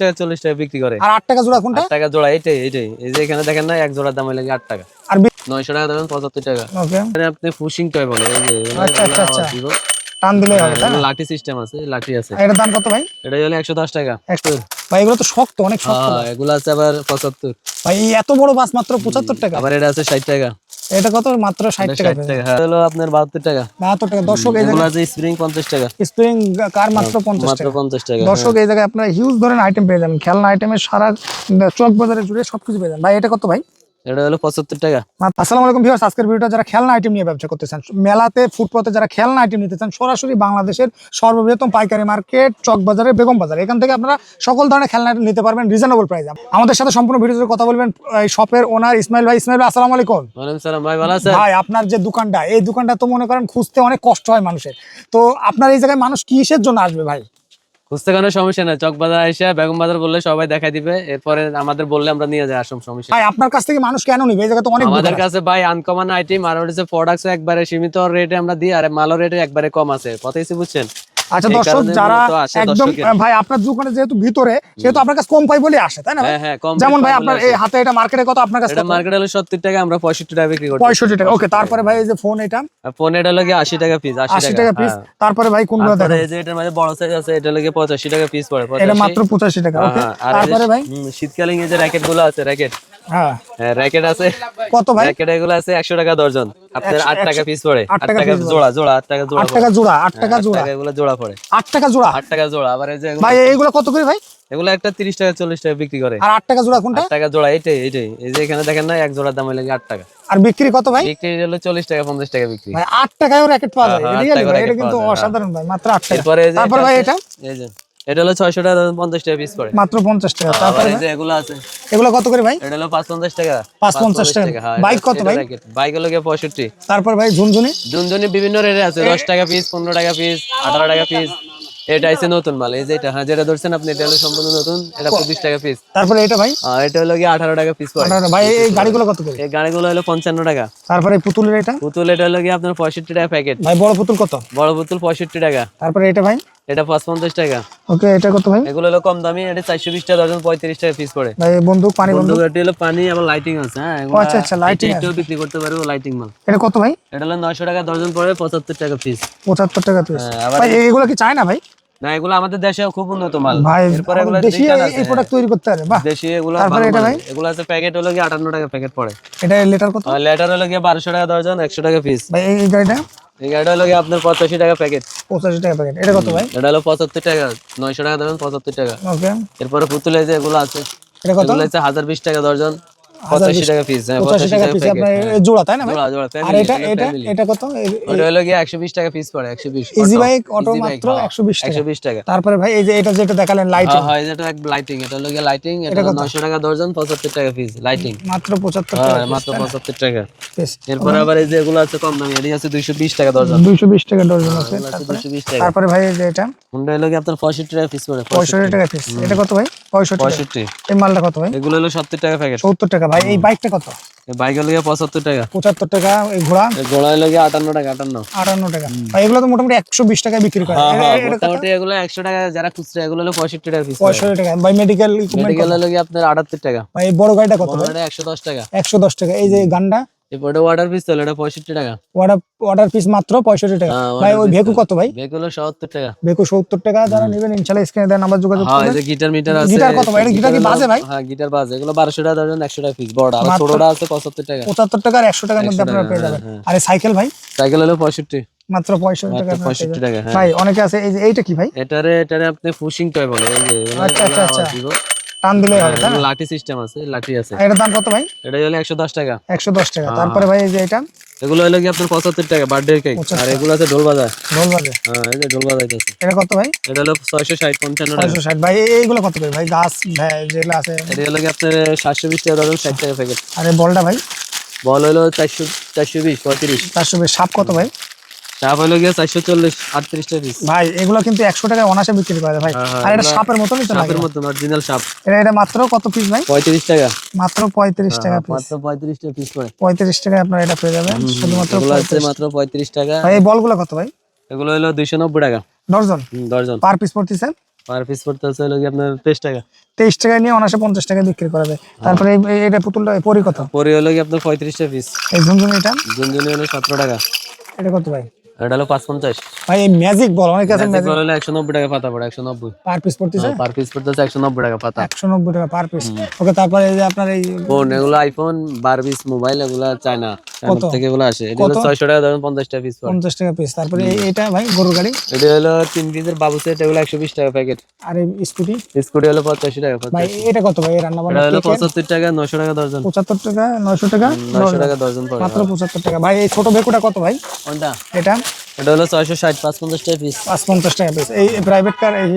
টাকা চল্লিশ টাকা বিক্রি করে। আর আট টাকা জোড়া কোনটা? টাকা জোড়া এইটাই এইটাই। এই যে এখানে দেখেন না এক জোড়ার দাম লাগে আট টাকা। আর নয়শো টাকা দেবেন পঁচাত্তর টাকা। ওকে। আপনি ফুশিং টয় বলে এই যে আচ্ছা, আচ্ছা, আচ্ছা। টান দিলে হবে লাঠি সিস্টেম আছে লাঠি আছে। এটার দাম কত ভাই? এটা হলো একশো দশ টাকা। ভাই এগুলো তো শক্ত অনেক শক্ত। হ্যাঁ, এগুলো আছে আবার পঁচাত্তর। ভাই এত বড় বাস মাত্র পঁচাত্তর টাকা। আবার এটা আছে ষাট টাকা। এটা কত? মাত্র ষাট এটা টাকা হ্যাঁ। হলো আপনার বাহাত্তর টাকা। বাহাত্তর টাকা। দর্শক এই এগুলো জায়গায় আছে স্প্রিং পঞ্চাশ টাকা। স্প্রিং কার মাত্র পঞ্চাশ মাত্র টাকা? পঞ্চাশ টাকা দর্শক এই জায়গায় আপনারা হিউজ ধরনের আইটেম পেয়ে যাবেন। খেলনা আইটেমে সারা চক বাজারে জুড়ে সবকিছু পেয়ে যাবেন। ভাই এটা কত ভাই? এটা হলো পঁচাত্তর টাকা। আসসালামু আলাইকুম ভিউয়ার্স আজকের ভিডিওটা যারা খেলনা আইটেম নিয়ে ব্যবসা করতে চান মেলাতে ফুটপথে যারা খেলনা আইটেম নিতে চান সরাসরি বাংলাদেশের সর্ববৃহত্তম পাইকারি মার্কেট চক বাজারে বেগম বাজার এখান থেকে আপনারা সকল ধরনের খেলনা নিতে পারবেন রিজনেবল প্রাইসে আমাদের সাথে সম্পূর্ণ ভিডিওতে কথা বলবেন এই শপের ওনার ইসমাইল ভাই। ইসমাইল ভাই আসসালামু আলাইকুম। সালাম ভাই ভালো আছেন? ভাই আপনার যে দোকানটা এই দোকানটা তো মনে করেন খুঁজতে অনেক কষ্ট হয় মানুষের। তো আপনার এই জায়গায় মানুষ কিসের জন্য আসবে ভাই? খুঁজতে কোনো সমস্যা নাই। চক বাজার আইসা বেগম বাজার বললে সবাই দেখাই দিবে। এরপরে আমাদের বললে আমরা নিয়ে যাই আসম সমস্যা ভাই আপনার কাছ থেকে মানুষ কেন নিবে? এই জায়গা তো অনেক আমাদের। কাছে ভাই আনকমন আইটেম আর হচ্ছে প্রোডাক্টস একবারে সীমিত রেটে আমরা দিই আর মালো রেটে একবারে কম আছে। কথা বুঝছেন? আচ্ছা দর্শক যারা একদম ভাই আপনার দোকানে যেহেতু ভিতরে সেহেতু আপনার কাছে কম পাই বলে আসে তাই না? হ্যাঁ হ্যাঁ যেমন ভাই আপনার এই হাতে এটা মার্কেটে কত আপনার কাছে এটা মার্কেট হলো সত্তর টাকা আমরা পঁয়ষট্টি টাকা বিক্রি করি পঁয়ষট্টি টাকা ওকে তারপরে ভাই এই যে ফোন এটা? ফোন এটা লাগে আশি টাকা পিস আশি আশি টাকা পিস তারপরে ভাই কোনগুলো তারপরে দেখেন? এই যে এটার মধ্যে বড় সাইজ আছে এটা লাগে পঁচাশি টাকা পিস পড়ে এটা মাত্র পঁচাশি টাকা ওকে হ্যাঁ, তারপরে ভাই? শীতকালীন এই যে র্যাকেটগুলো আছে র্যাকেট হ্যাঁ। হ্যাঁ র্যাকেট আছে। কত ভাই? র্যাকেট এগুলো আছে একশো টাকা দর্জন আপনার আট টাকা পিস পড়ে। টাকা। জোড়া জোড়া টাকা জোড়া আট টাকা জোড়া টাকা জোড়া। এগুলো জোড়া পড়ে। টাকা জোড়া? আট টাকা জোড়া আবার এই যে ভাই এইগুলো কত করে ভাই? এগুলো একটা তিরিশ টাকা চল্লিশ টাকা বিক্রি করে। আর টাকা জোড়া কোনটা? আট টাকা জোড়া এইটাই এইটাই। এই যে এখানে দেখেন না এক জোড়ার দাম লাগে আট টাকা। আর বিক্রি কত ভাই? বিক্রি হলো চল্লিশ টাকা পঞ্চাশ টাকা বিক্রি। ভাই আট টাকায়ও র্যাকেট পাওয়া যায়। হ্যাঁ, এটা কিন্তু অসাধারণ ভাই মাত্র আট টাকা। তারপর ভাই এটা? এই যে এটা হলো ছয়শো টাকা পঞ্চাশ টাকা পিস পড়ে। মাত্র পঞ্চাশ টাকা। তারপরে? এই যে এগুলো আছে। এগুলো কত করে ভাই? এটা হলো পাঁচ পঞ্চাশ টাকা। পাঁচ পঞ্চাশ টাকা। হ্যাঁ, বাইক কত ভাই? বাইক হলো গিয়ে পঁয়ষট্টি। তারপর ভাই ঝুনঝুনি? দুনজনে বিভিন্ন রেটে আছে দশ টাকা পিস পনেরো টাকা পিস আঠারো টাকা পিস এটা আছে নতুন মাল এই যে এটা হ্যাঁ যেটা ধরছেন আপনি এটা হলো সম্পূর্ণ নতুন এটা পঁচিশ টাকা পিস তারপরে এটা ভাই? আর এটা হলো গিয়ে আঠারো টাকা পিস পড়ে। ভাই এই গাড়িগুলো কত করে? এই গাড়িগুলো হলো পঞ্চান্ন টাকা। তারপরে এই পুতুলের এটা? পুতুল এটা হলো গিয়ে আপনার পঁয়ষট্টি টাকা প্যাকেট ভাই বড় পুতুল কত? বড় পুতুল পঁয়ষট্টি টাকা। তারপরে এটা ভাই? এটা পাঁচ পঞ্চাশ টাকা। ওকে এটা কত ভাই? এগুলো হলো কম দামি এটা চারশো বিশ টাকা দর্জন পঁয়ত্রিশ টাকা পিস পড়ে ভাই বন্দুক পানি বন্দুক এটি হলো পানি লাইটিং আছে হ্যাঁ? আচ্ছা আচ্ছা লাইটিং এটাও বিক্রি করতে পারব লাইটিং মাল। এটা কত ভাই? এটা হলো নয়শো টাকা দর্জন পড়ে পঁচাত্তর টাকা পিস পঁচাত্তর টাকা পিস হ্যাঁ, ভাই এগুলো কি চায় না ভাই? না এগুলো আমাদের দেশে খুব উন্নত মাল। এরপরে এগুলো দেশি এই প্রোডাক্ট তৈরি করতে পারে বাহ। দেশি এগুলো তারপরে এটা ভাই? এগুলো আছে প্যাকেট হলো গিয়ে আটান্ন টাকা প্যাকেট পড়ে। এটা লিটার কত? লেটার হলো গিয়ে বারোশো টাকা দর্জন একশো টাকা পিস ভাই এই গাড়িটা? এই গাড়িটা হলো আপনার পঁচাশি টাকা প্যাকেট পঁচাশি টাকা প্যাকেট এটা কত ভাই? এটা হলো পঁচাত্তর টাকা নয়শো টাকা দেবেন পঁচাত্তর টাকা। ওকে এরপরে পুতুলে যে এগুলো আছে। এটা কত? এগুলো হচ্ছে হাজার বিশ টাকা দর্জন। পঁচাশি টাকা পিস হ্যাঁ পঁচাশি টাকা পিস আপনার জোড়া তাই না ভাই? জোড়া জোড়া আর এটা এটা এটা কত? ওটা হলো গিয়ে একশো বিশ টাকা পিস পড়ে একশো বিশ ইজি বাইক অটো মাত্র একশো বিশ একশো বিশ টাকা। তারপরে ভাই এই যে এটা যেটা দেখালেন লাইট হ্যাঁ, এটা লাইটিং এটা হলো গিয়ে লাইটিং এটা নয়শো টাকা দর্জন পঁচাত্তর টাকা পিস লাইটিং মাত্র পঁচাত্তর হ্যাঁ টাকা মাত্র পঁচাত্তর টাকা। এরপরে আবার এই যে এগুলো আছে কম দামি এটি আছে দুইশো বিশ টাকা দর্জন দুইশো বিশ টাকা আছে দুইশো বিশ টাকা। তারপরে ভাই এই যে এটা? হুন্ডা হলো গিয়ে আপনার পঁয়ষট্টি টাকা পিস পড়ে পঁয়ষট্টি টাকা পিস এটা কত ভাই? পঁয়ষট্টি পঁয়ষট্টি। এই মালটা কত ভাই? এগুলো হলো সত্তর টাকা প্যাকেট সত্তর টাকা ভাই এই বাইকটা কত? বাইকের পঁচাত্তর টাকা। পঁচাত্তর টাকা এই ঘোড়া? হলো গিয়ে আটান্ন টাকা আটান্ন। আটান্ন টাকা। ভাই এগুলো তো মোটামুটি একশো বিশ টাকায় বিক্রি করে। হ্যাঁ হ্যাঁ? মোটামুটি এগুলো একশো টাকা যারা খুচরা এগুলো হলো পঁয়ষট্টি টাকা পঁয়ষট্টি টাকা। ভাই মেডিকেল ইকুইপমেন্ট মেডিকেল হলো আপনার আটাত্তর টাকা। ভাই বড় গাড়িটা কত একশো দশ টাকা। একশো দশ টাকা। এই যে গানটা? এরপরে ওয়াটার পিস হলো এটা পঁয়ষট্টি টাকা। অর্ডার অর্ডার পিস মাত্র পঁয়ষট্টি টাকা। হ্যাঁ, ভাই ওই ভেকু কত ভাই? বেগ হলো সত্তর টাকা। ভেকু সত্তর টাকা যারা নেবেন ইনশাল্লাহ স্ক্রিনে দেন নাম্বার যোগাযোগ হ্যাঁ যে গিটার মিটার আছে গিটার কত ভাই? গিটার কি বাজে ভাই? হ্যাঁ গিটার বাজে এগুলো বারোশো টাকা একশো টাকা পিস বড়। আর ছোটটা আছে পঁচাত্তর টাকা। পঁচাত্তর টাকা আর একশো টাকার মধ্যে আপনারা পেয়ে যাবেন। আর সাইকেল ভাই? সাইকেল হলো পঁয়ষট্টি। মাত্র পঁয়ষট্টি টাকা পঁয়ষট্টি টাকা ভাই অনেকে আছে এই যে এইটা কি ভাই? এটারে এটারে আপনি ফুশিং টয় বলে আচ্ছা, আচ্ছা, আচ্ছা। টান দিলেই হবে লাঠি সিস্টেম আছে লাঠি আছে। এটার দাম কত ভাই? এটা হলো একশো দশ টাকা। একশো দশ টাকা। হ্যাঁ। তারপরে ভাই এই যে এটা? এগুলো হলো কি আপনার পঁচাত্তর টাকা বার্থডে কেক আর এগুলো আছে ঢোল বাজার ঢোল বাজে হ্যাঁ এই যে ঢোল বাজাইতেছে এটা কত ভাই? এটা হলো ছয়শো ষাট পঞ্চান্ন টাকা। ছয়শো ষাট। ভাই এই- এইগুলো কত করে ভাই? গাছ যেগুলো আছে? এটা হলো কি আপনার সাতশো বিশ টাকা ধরুন ষাট টাকা প্যাকেট আর বলটা ভাই? বল হলো চারশো চারশো বিশ পঁয়ত্রিশ। চারশো বেশ। সাপ কত ভাই? চাপ হলো গিয়ে চারশো চল্লিশ আটত্রিশ টাকা পিস ভাই এগুলো কিন্তু একশো টাকায় অনাসে বিক্রি করে ভাই। হ্যাঁ, হ্যাঁ, আর এটা সাপের মতনই তো সাপের মতো অরিজিনাল সাপ। এটা এটা মাত্র কত পিস ভাই? পঁয়ত্রিশ টাকা। মাত্র পঁয়ত্রিশ টাকা পিস মাত্র পঁয়ত্রিশ টাকা পিস পড়ে পঁয়ত্রিশ টাকায় আপনারা এটা পেয়ে যাবেন শুধুমাত্র এগুলো আছে 35 মাত্র পঁয়ত্রিশ টাকা। ভাই এই বলগুলো কত ভাই? এগুলো হলো দুইশো নব্বই টাকা। ডর্জন হুম, দর্জন পার পিস পড়তেছে? পার পিস পড়তেছে হলো কি আপনার তেইশ টাকা। তেইশ টাকায় নিয়ে অনাসে পঞ্চাশ টাকায় বিক্রি করা যায়। তারপরে এটা পুতুলটা পরি কত? পরে হলো কি আপনার পঁয়ত্রিশটা পিস এই ঝুনঝুন এটা? ঝুনঝুনি হলো সতেরো টাকা। এটা কত ভাই? এটা হলো পাঁচ পঞ্চাশ ভাই এই ম্যাজিক বল অনেকে আছে ম্যাজিক বল হলো টাকা পাতা পড়ে একশো নব্বই। পার পিস পড়তেছে? পার পিস পড়তেছে একশো নব্বই টাকা পাতা। একশো নব্বই টাকা পার পিস ওকে তারপরে এই যে আপনার এই ফোন এগুলো আইফোন বারবিস মোবাইল এগুলা চায়না চায়না থেকে এগুলো আসে। এটা হলো টাকা ধরুন পঞ্চাশটা পিস পড়ে। পঞ্চাশ টাকা পিস তারপরে এইটা ভাই গরুর গাড়ি? এটা হলো তিন পিসের বাবু সেট এগুলো একশো বিশ টাকা প্যাকেট আর এই স্কুটি স্কুটি হলো পঁচাশি টাকা ভাই এটা কত ভাই রান্না এটা বান্না হলো পঁচাত্তর টাকা নশো টাকা দর্জন পঁচাত্তর টাকা নয়শো টাকা? নশো টাকা দর্জন মাত্র পঁচাত্তর টাকা। ভাই এই ছোট বেকুটা কত ভাই? কোনটা? এটা? এটা হলো ছয়শো ষাট পাঁচ পঞ্চাশ টাকা পিস পাঁচ পঞ্চাশ টাকা পিস এই প্রাইভেট কার এই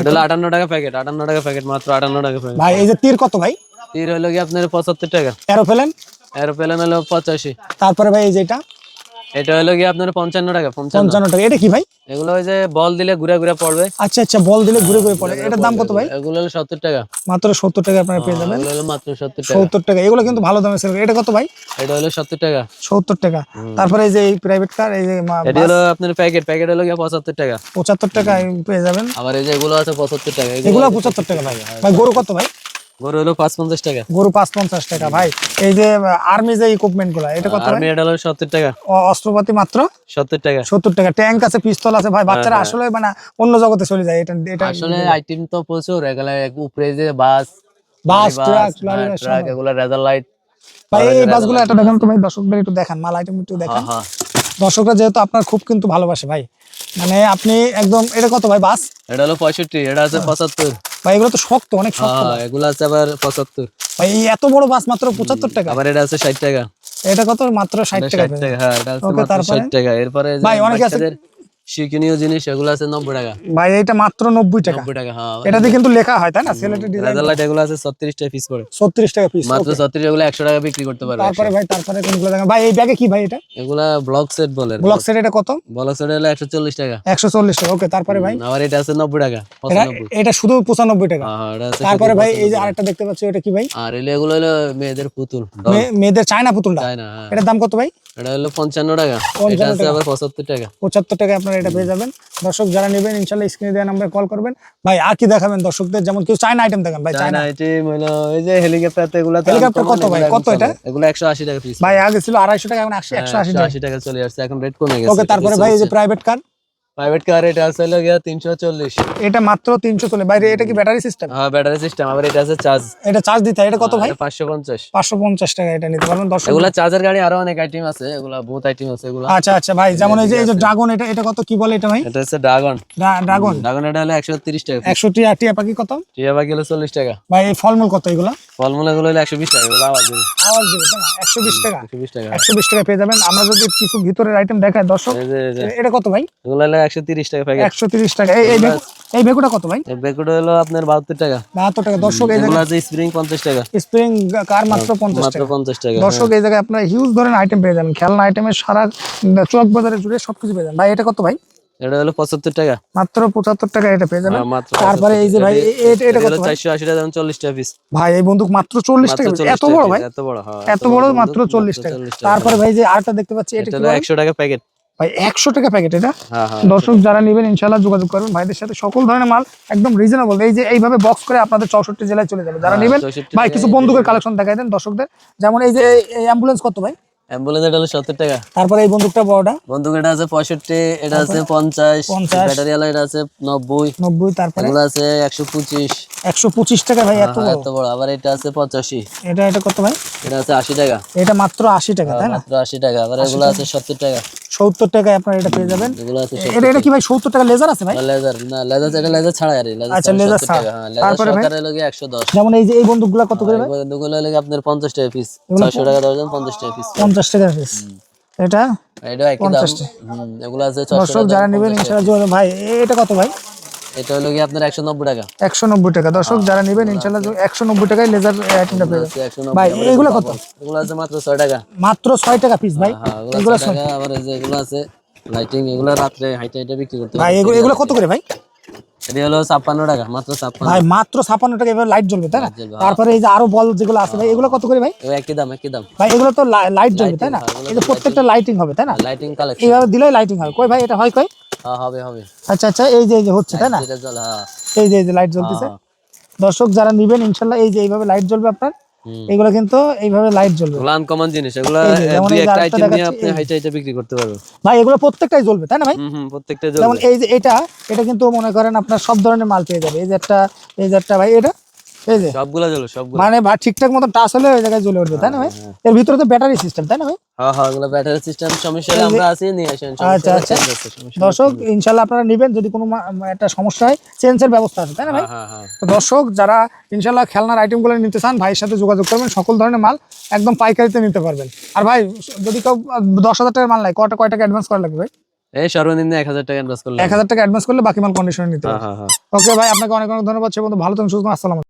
এটা হলো টাকা প্যাকেট আটান্ন টাকা প্যাকেট মাত্র আটান্ন টাকা প্যাকেট ভাই এই যে তীর কত ভাই? তীর হলো কি আপনার পঁচাত্তর টাকা। এরোপ্লেন এরোপ্লেন হলো পঁচাশি। তারপরে ভাই এই যেটা এটা হলো কি আপনার পঞ্চান্ন টাকা পঞ্চান্ন। টাকা। এটা কি ভাই? এগুলো ওই যে বল দিলে ঘুরে ঘুরে পড়বে। আচ্ছা আচ্ছা বল দিলে ঘুরে ঘুরে পড়ে। এটার দাম কত ভাই? এগুলো হলো সত্তর টাকা। মাত্র সত্তর টাকা আপনারা পেয়ে যাবেন। এগুলো মাত্র সত্তর টাকা। সত্তর টাকা। এগুলো কিন্তু ভালো দামে সেল এটা কত ভাই? এটা হলো সত্তর টাকা। সত্তর টাকা। তারপরে এই যে এই প্রাইভেট কার এই যে এটা হলো আপনার প্যাকেট প্যাকেট হলো কি পঁচাত্তর টাকা। পঁচাত্তর টাকা পেয়ে যাবেন। আবার এই যে এগুলো আছে পঁচাত্তর টাকা। এগুলো এগুলো পঁচাত্তর টাকা ভাই। ভাই গরু কত ভাই? গরু হলো টাকা। গরু পাঁচ পঞ্চাশ টাকা ভাই। এই যে আর্মি যে ইকুইপমেন্টগুলা এটা কত ভাই? আর্মি এটা হলো সত্তর টাকা। অ- অস্ত্রপাতি মাত্র? সত্তর টাকা। সত্তর টাকা। ট্যাঙ্ক আছে পিস্তল আছে ভাই। বাচ্চারা আসলে মানে অন্য জগতে চলে যায়। এটা এটা আসলে আইটেম তো প্রচুর। এগুলা উপরে যে বাস বাস ট্রাক ট্রাক এগুলা রেজার লাইট ভাই এই বাসগুলো একটা দেখান তো ভাই দর্শকদের একটু দেখান। মাল আইটেম একটু দেখান। হ্যাঁ দর্শকরা যেহেতু আপনার খুব কিন্তু ভালোবাসে ভাই। মানে আপনি একদম এটা কত ভাই বাস এটা হলো পঁয়ষট্টি এটা আছে পঁচাত্তর। ভাই এগুলো তো শক্ত অনেক শক্ত হ্যাঁ এগুলো আছে আবার পঁচাত্তর। ভাই এত বড় মাছ মাত্র পঁচাত্তর টাকা? আবার এটা আছে ষাট টাকা। এটা কত? মাত্র ষাট টাকা ষাট টাকা হ্যাঁ এটা আছে মাত্র তারপরে? ষাট টাকা। এরপরে ভাই, অনেকে আছে- শিক্ষণীয় জিনিস এগুলো আছে নব্বই টাকা। ভাই এটা মাত্র নব্বই টাকা। নব্বই টাকা হ্যাঁ। এটাতে কিন্তু লেখা হয় তাই না? সিলেটের ডিজাইন লাইট এগুলো আছে ছত্রিশ টাকা পিস পড়ে ছত্রিশ টাকা পিস মাত্র ছত্রিশ এগুলো একশো টাকা বিক্রি করতে পারবে। তারপরে ভাই তারপরে কোনগুলো দেখেন? ভাই এই ব্যাগে কি ভাই এটা? এগুলা ব্লক সেট বলে। ব্লক সেট এটা কত? ব্লক সেট হলো একশো চল্লিশ টাকা। একশো চল্লিশ টাকা ওকে তারপরে ভাই? আবার এটা আছে নব্বই টাকা এটা শুধু পঁচানব্বই টাকা। হ্যাঁ, আছে তারপরে ভাই এই যে আরেকটা দেখতে পাচ্ছি এটা কি ভাই? আর এগুলো হলো মেয়েদের পুতুল মেয়েদের চায়না পুতুলটা? তাই না হ্যাঁ। এটার দাম কত ভাই? এটা হলো পঞ্চান্ন টাকা। এটা আছে আবার পঁচাত্তর টাকা। পঁচাত্তর টাকা আপনারা এটা পেয়ে যাবেন। দর্শক যারা নেবেন ইনশাল্লাহ স্ক্রিনে দেওয়া নাম্বারে কল করবেন। ভাই আর কি দেখাবেন দর্শকদের? যেমন কেউ চায়না আইটেম দেখান ভাই চায়না আইটেম হলো এই যে হেলিকপ্টার এগুলা হেলিকপ্টার কত ভাই? কত এটা? এগুলো একশো আশি টাকা পিস ভাই আগে ছিল আড়াইশো টাকা এখন একশো একশো আশি টাকা। আশি টাকা চলে আসছে এখন রেট কমে গেছে ওকে তারপরে ভাই এই যে প্রাইভেট কার প্রাইভেট কার এটা আছে হলো গিয়া তিনশো চল্লিশ। এটা মাত্র তিনশো চলে বাইরে এটা কি ব্যাটারি সিস্টেম হ্যাঁ ব্যাটারি সিস্টেম আবার এটা আছে চার্জ এটা চার্জ দিতে হয়। এটা কত ভাই? পাঁচশো পঞ্চাশ। পাঁচশো পঞ্চাশ টাকা এটা নিতে পারবেন। দর্শক এগুলা চার্জার গাড়ি আরও অনেক আইটেম আছে। এগুলা বহুত আইটেম আছে এগুলা। আচ্ছা আচ্ছা ভাই যেমন এই যে এই যে ড্রাগন এটা এটা কত? কি বলে এটা ভাই? এটা হচ্ছে ড্রাগন ড্রাগন ড্রাগন এটা হলো একশো তিরিশ টাকা একশো টিয়া টিয়া পাখি কত? টিয়া বাকি হলো চল্লিশ টাকা। ভাই এই ফলমূল কত এগুলো? ফলমূল এগুলো হলো একশো বিশ টাকা। এগুলো আওয়াজ দিবে। না? একশো বিশ টাকা। একশো বিশ টাকা। একশো বিশ টাকা পেয়ে যাবেন। আমরা যদি কিছু ভিতরের আইটেম দেখাই দর্শক এটা কত ভাই? এগুলো হলো একশো তিরিশ টাকা প্যাকেট একশো তিরিশ টাকা। এই বেগুটা কত ভাই? হলো আপনার বাহাত্তর টাকা। বাহাত্তর টাকা। দর্শক এই আছে স্প্রিং পঞ্চাশ টাকা। স্প্রিং কার মাত্র পঞ্চাশ মাত্র টাকা? পঞ্চাশ টাকা দর্শক এই জায়গায় আপনার হিউজ ধরনের আইটেম পেয়ে যাবেন। খেলনা আইটেমের সারা চক বাজারে জুড়ে সবকিছু পেয়ে যাবেন। ভাই এটা কত ভাই? এটা হলো পঁচাত্তর টাকা। মাত্র পঁচাত্তর টাকা এটা পেয়ে যাবেন। হ্যাঁ, তারপরে এই যে ভাই এটা কত চারশো আশি টাকা দাম চল্লিশ টাকা পিস ভাই এই বন্দুক মাত্র চল্লিশ টাকা এত বড় ভাই? এত বড় হ্যাঁ এত বড় মাত্র চল্লিশ টাকা। তারপরে ভাই যে আরেকটা দেখতে পাচ্ছি এটা একশো টাকা প্যাকেট ভাই একশো টাকা প্যাকেট এটা হ্যাঁ হ্যাঁ। দর্শক যারা নেবেন ইনশাল্লাহ যোগাযোগ করবেন। ভাইদের সাথে সকল ধরনের মাল একদম রিজনেবল এই যে এইভাবে বক্স করে আপনাদের চৌষট্টি জেলায় চলে যাবে। যারা নেবেন ভাই কিছু বন্দুকের কালেকশন দেখাই দেন দর্শকদের। যেমন এই যে অ্যাম্বুলেন্স কত ভাই? অ্যাম্বুলেন্স এটা হলো সত্তর টাকা। তারপরে এই বন্দুকটা বড়টা? বন্দুক এটা আছে এটা আছে পঞ্চাশ 50 ব্যাটারি ওয়ালা এটা আছে নব্বই। নব্বই তারপরে? এগুলো আছে একশো পঁচিশ। একশো পঁচিশ টাকা ভাই এত বড়। এত বড়। আবার এটা আছে পঁচাশি। এটা এটা কত ভাই? এটা আছে আশি টাকা। এটা মাত্র আশি টাকা তাই না? মাত্র আশি টাকা। আবার এগুলো আছে সত্তর টাকা। সত্তর টাকায় আপনারা এটা পেয়ে যাবেন। এটা এটা কি ভাই সত্তর টাকা লেজার আছে ভাই? লেজার না লেজার এটা লেজার ছাড়া আর আচ্ছা, লেজার ছাড়া। তারপরে ভাই? একশো দশ। যেমন এই যে এই বন্দুকগুলো কত করে ভাই? বন্দুকগুলো লাগে আপনার পঞ্চাশ টাকা পিস ছয়শো টাকা দর্জন পঞ্চাশ টাকা পিস পঞ্চাশ টাকা পিস এটা? এটা একই দাম। হুম, এগুলো আছে ছয়শো যারা নেবেন ইনশাআল্লাহ ভাই এটা কত ভাই? এটা হলো কি আপনার একশো নব্বই টাকা। একশো নব্বই টাকা। দর্শক যারা নেবেন একশো নব্বই টাকায় লেজার আইটেমটা পেয়ে যাবেন। ভাই এগুলো কত? এগুলো আছে মাত্র ছয় টাকা। মাত্র ছয় টাকা পিস ভাই। হ্যাঁ এগুলো এগুলো টাকা। আবার এই যে এগুলো আছে লাইটিং এগুলো রাত্রে হাইটে হাইটে বিক্রি করতে ভাই এগুলো এগুলো কত করে ভাই? এটা হলো ছাপ্পান্ন টাকা মাত্র ছাপ্পান্ন। ভাই মাত্র ছাপান্ন টাকা এবার লাইট জ্বলবে তাই না? তারপরে এই যে আরও বল যেগুলো আছে ভাই এগুলো কত করে ভাই? একই দাম একই দাম। ভাই এগুলো তো লাইট জ্বলবে তাই না? হ্যাঁ, এই যে প্রত্যেকটা লাইটিং হবে তাই না? লাইটিং কালেকশন এইভাবে দিলেই লাইটিং হবে। কই ভাই এটা হয় কই? হ্যাঁ হবে হবে। আচ্ছা আচ্ছা এই যে এই যে হচ্ছে তাই না? যেটা চলে হ্যাঁ। এই যে এই যে লাইট জ্বলতেছে। হ্যাঁ। দর্শক যারা নিবেন ইনশাল্লাহ এই যে এইভাবে লাইট জ্বলবে আপনার। এগুলো কিন্তু এইভাবে লাইট জ্বলবে। আনকমন জিনিস। এগুলো এই যে, দুই একটা আইটেম নিয়ে আপনি হাইটা হাইটা বিক্রি করতে পারবেন। ভাই এগুলো প্রত্যেকটাই জ্বলবে তাই না ভাই? হুম হুম প্রত্যেকটা যেমন এই যে এটা এটা কিন্তু মনে করেন আপনার সব ধরনের মাল পেয়ে যাবে। এই যে একটা এই যে একটা ভাই এটা? এই যে। সবগুলা জ্বলবে সবগুলো। মানে ভাই ঠিকঠাক মতো টাচ হলে ওই জায়গায় জ্বলে উঠবে তাই না ভাই? এর ভিতরে তো ব্যাটারি সিস্টেম তাই না ভাই? হ্যাঁ হ্যাঁ এগুলো ব্যাটারি সিস্টেম সমস্যা হলে আমরা আছি নিয়ে আসেন আচ্ছা, আচ্ছা। দর্শক ইনশাল্লাহ আপনারা নেবেন যদি কোনো একটা সমস্যা হয় চেঞ্জের ব্যবস্থা আছে তাই না ভাই? হ্যাঁ হ্যাঁ তো দর্শক যারা ইনশাল্লাহ খেলনার আইটেমগুলো নিতে চান ভাইয়ের সাথে যোগাযোগ করবেন সকল ধরনের মাল একদম পাইকারিতে নিতে পারবেন। আর ভাই যদি কেউ দশ হাজার টাকার মাল নাই কয়টা কয় টাকা অ্যাডভান্স করা লাগবে এই সর্বনিম্ন এক হাজার টাকা ইনভেস্ট করলে টাকা অ্যাডভান্স করলে বাকি মাল কন্ডিশনে নিতে হ্যাঁ পারবেন হ্যাঁ হ্যাঁ। ওকে ভাই আপনাকে অনেক অনেক ধন্যবাদ সে বন্ধু ভালো থাকুন সুস্থ। আসসালাম